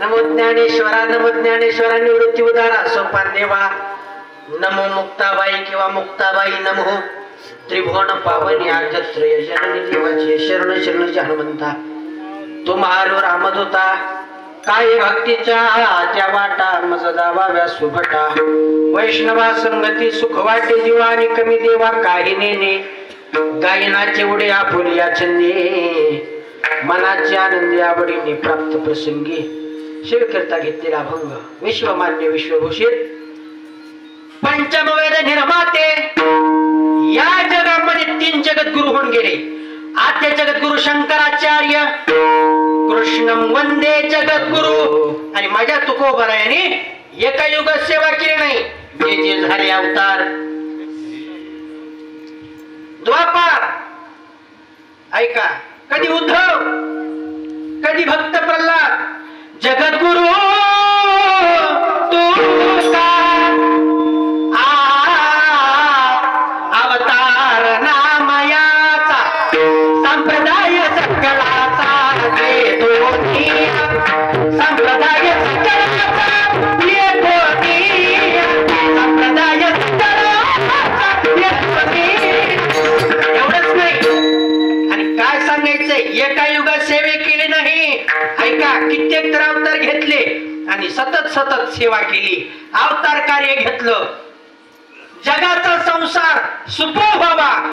नमो ज्ञानेश्वरा नमो ज्ञानेश्वरा निवृत्ती उदारा सोपान देवा. नमो मुक्ताबाई किंवा मुक्ताबाई नमो. त्रिभुवन पावनी आर्जत्रय जननी देवाचे शरण शरण हनुमंता तुम्हालो आमद होता काय भक्तीच्या त्या वाटा मजदा वाव्या सुभटा. वैष्णवा संगती सुख वाटे जीवा आणि कमी देवा काही नेने गायनाचे उडे आपुलिया छंदे. मनाची आनंदी आवडीने प्राप्त प्रसंगी. शिवकीर्ता घेतलेला भंग विश्वमान्य विश्वभूषित. पंचमवेद निर्माते. या जगामध्ये तीन जगद्गुरु होऊन गेले. आद्य जगद्गुरु शंकराचार्य. कृष्णम वंदे जगद्गुरु. आणि माझ्या तुकोबरायाने एका युगात सेवा केली नाही. जे जे झाले अवतार. द्वापार. ऐका कधी उद्धव कधी भक्त प्रल्हाद कित्येक तर अवतार घेतले आणि सतत सतत सेवा केली. अवतार कार्य घेतलं. जगाचा संसार सुपर व्हावा.